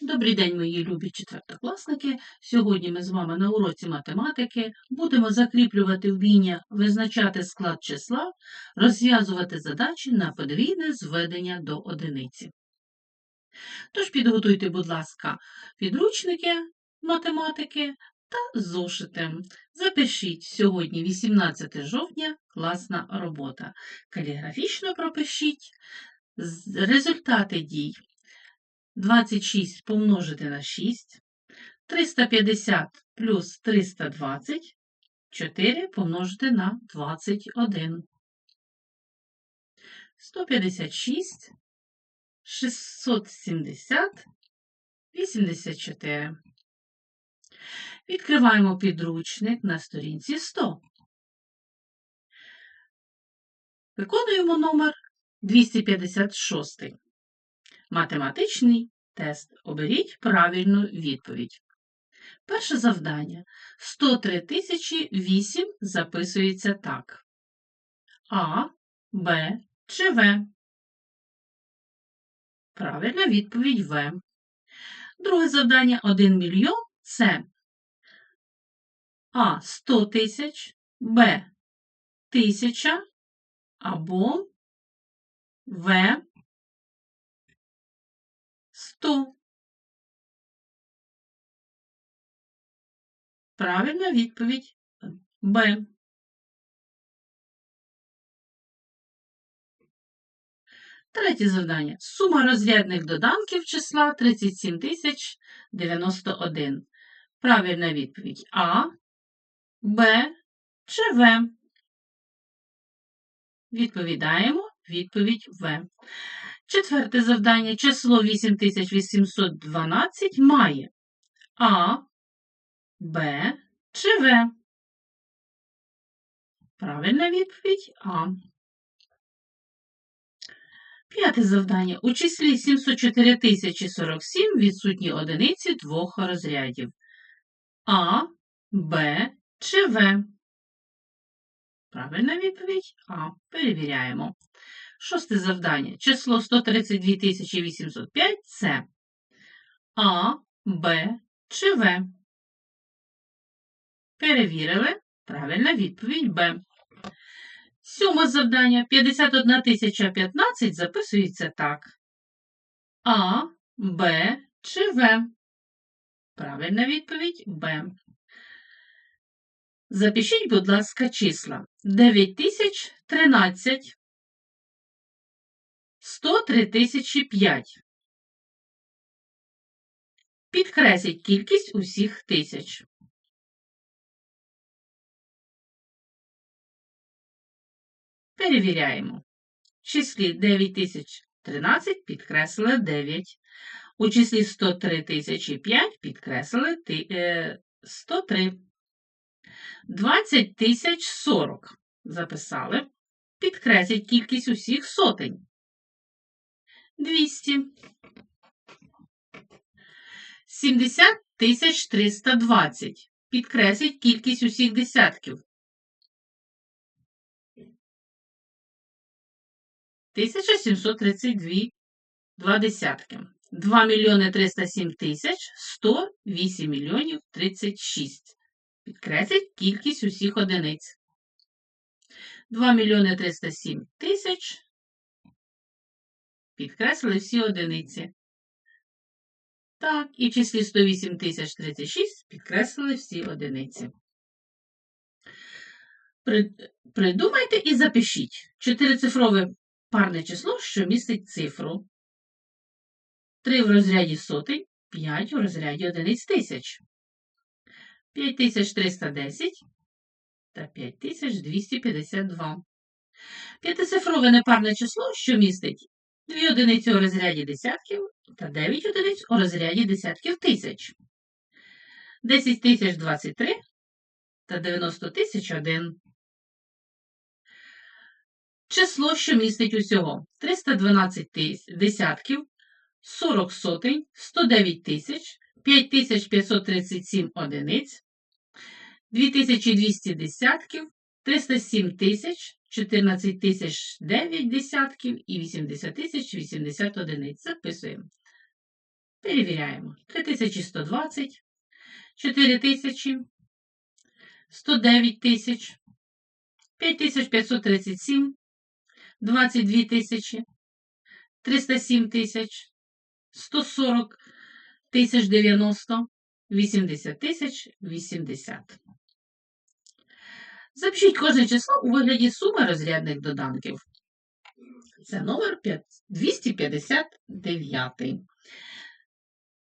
Добрий день, мої любі четвертокласники. Сьогодні ми з вами на уроці математики будемо закріплювати вміння визначати склад числа, розв'язувати задачі на подвійне зведення до одиниці. Тож підготуйте, будь ласка, підручники математики та зошити. Запишіть сьогодні, 18 жовтня, класна робота. Каліграфічно пропишіть результати дій. 26 помножити на 6, 350 плюс 320, 4 помножити на 21. 156, 670, 84. Відкриваємо підручник на сторінці 100. Виконуємо номер 256. Математичний тест. Оберіть правильну відповідь. Перше завдання. 103 тисячі 8 записується так. А, Б чи В? Правильна відповідь В. Друге завдання 1 мільйон це А 100 тисяч, Б 1000 або В 100. Правильна відповідь Б. Третє завдання. Сума розрядних доданків числа 37 тисяч 91. Правильна відповідь А, Б чи В. Відповідаємо відповідь В. Четверте завдання. Число 8812 має А, Б чи В. Правильна відповідь А. П'яте завдання. У числі 704 047 відсутні одиниці двох розрядів. А, Б чи В. Правильна відповідь А. Перевіряємо. Шосте завдання. Число 132 805 це А, Б чи В. Перевірили. Правильна відповідь Б. Сьоме завдання. 51 015 записується так. А, Б чи В. Правильна відповідь Б. Запишіть, будь ласка, числа. 9013. 103 тисячі 5. Підкресліть кількість усіх тисяч. Перевіряємо. В числі 9013 підкреслили 9. У числі 103 тисячі 5 підкреслили е, 103. 20 тисяч 40 записали. Підкресліть кількість усіх сотень. 200. 70 тисяч 320. Підкресліть кількість усіх десятків. 1732 два десятки. 2 мільйони 307 тисяч 108 мільйонів 36. Підкресліть кількість усіх одиниць. 2 мільйони 307 тисяч. Підкреслили всі одиниці. Так, і числі 108 тисяч 36 підкреслили всі одиниці. При- Придумайте і запишіть чотирицифрове парне число, що містить цифру. 3 в розряді сотень, 5 у розряді одиниць тисяч. 5310 та 5252. П'ятицифрове непарне число, що містить 2 одиниці у розряді десятків та 9 одиниць у розряді десятків тисяч. 10 тисяч 23 та 90 тисяч 1. Число, що містить усього 312 тис- десятків, 40 сотень, 109 тисяч, 5537 одиниць, 2200 десятків, 307 тисяч, 14 тисяч 9 десятків і 80 тисяч 80 одиниць. Записуємо. Перевіряємо. 3120, 4000, 109 тисяч, 5537, 22 тисячі, 307 тисяч, 140 тисяч 90, 80 тисяч 80. Запишіть кожне число у вигляді суми розрядних доданків. Це номер 259.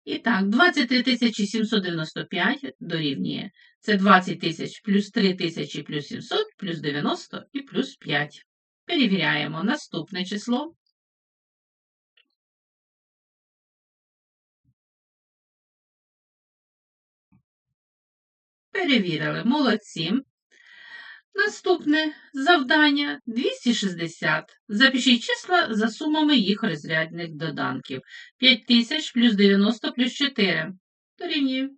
І так, 23 795 дорівнює. Це 20 тисяч плюс 3 тисячі плюс 700 плюс 90 і плюс 5. Перевіряємо наступне число. Перевірили. Молодці. Наступне завдання 260. Запишіть числа за сумами їх розрядних доданків. 5000 плюс 90 плюс 4. Дорівнює.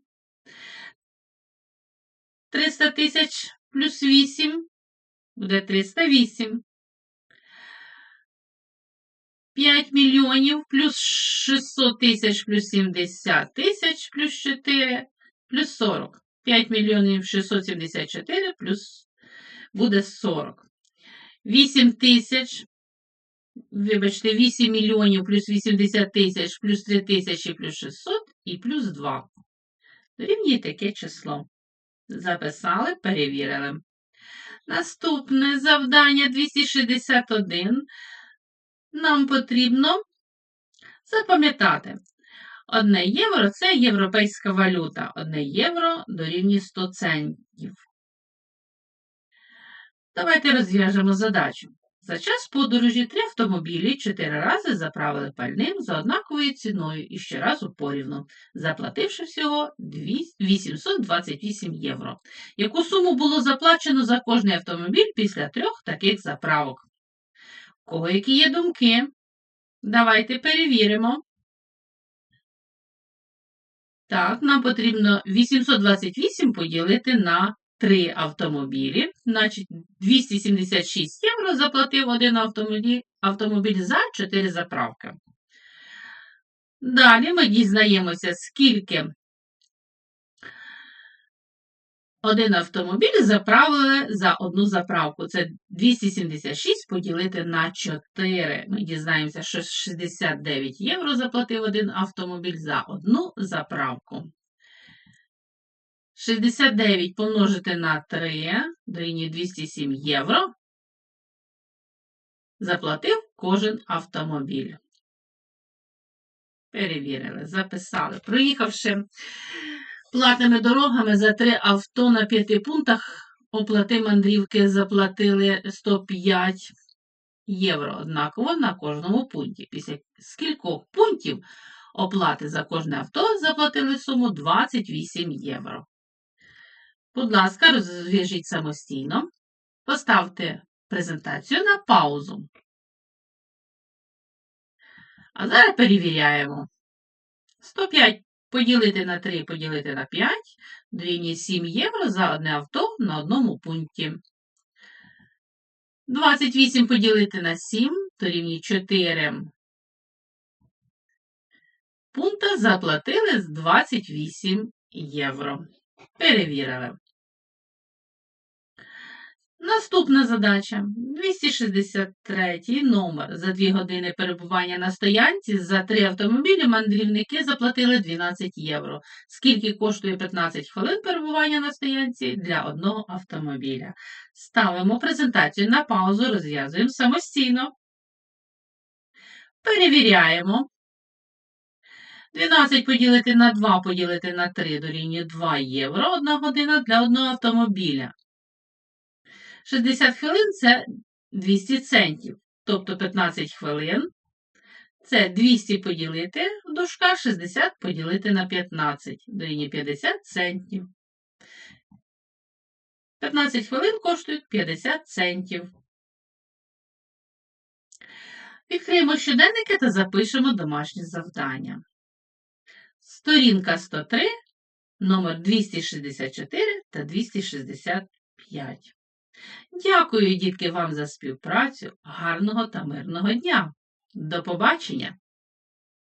300 тисяч плюс 8 буде 308. 5 мільйонів плюс 600 тисяч плюс 70 тисяч плюс 4 плюс 40. 5 мільйонів 674 плюс буде 40. 8 тисяч, вибачте, 8 мільйонів плюс 80 тисяч плюс 3 тисячі плюс 600 і плюс 2. Дорівнює таке число. Записали, перевірили. Наступне завдання 261. Нам потрібно запам'ятати. Одне євро це європейська валюта. Одне євро дорівнює 100 центів. Давайте розв'яжемо задачу. За час подорожі три автомобілі чотири рази заправили пальним за однаковою ціною і ще щоразу порівну, заплативши всього 828 євро. Яку суму було заплачено за кожний автомобіль після трьох таких заправок? Кого які є думки? Давайте перевіримо. Так, нам потрібно 828 поділити на 3 автомобілі. Значить, 276 євро заплатив один автомобіль, автомобіль за 4 заправки. Далі ми дізнаємося, скільки один автомобіль заправили за одну заправку. Це 276 поділити на 4. Ми дізнаємося, що 69 євро заплатив один автомобіль за одну заправку. 69 помножити на 3 дорівнює 207 євро. Заплатив кожен автомобіль. Перевірили, записали. Проїхавши платними дорогами за три авто на п'яти пунктах, оплати мандрівки заплатили 105 євро. Однаково на кожному пункті. Після скількох пунктів оплати за кожне авто заплатили суму 28 євро. Будь ласка, розв'яжіть самостійно. Поставте презентацію на паузу. А зараз перевіряємо. 105 поділити на 3 поділити на 5 дорівнює 7 євро за одне авто на одному пункті. 28 поділити на 7 дорівнює 4 пункта заплатили з 28 євро. Перевірили. Наступна задача. 263 номер. За 2 години перебування на стоянці за 3 автомобілі мандрівники заплатили 12 євро. Скільки коштує 15 хвилин перебування на стоянці для одного автомобіля? Ставимо презентацію на паузу, розв'язуємо самостійно. Перевіряємо. 12 поділити на 2 поділити на 3 дорівнює 2 євро 1 година для одного автомобіля. 60 хвилин це 200 центів. Тобто 15 хвилин це 200 поділити в дужках 60 поділити на 15. Дорівнює 50 центів. 15 хвилин коштують 50 центів. Відкриємо щоденники та запишемо домашнє завдання. Сторінка 103, номер 264 та 265. Дякую, дітки, вам за співпрацю. Гарного та мирного дня. До побачення!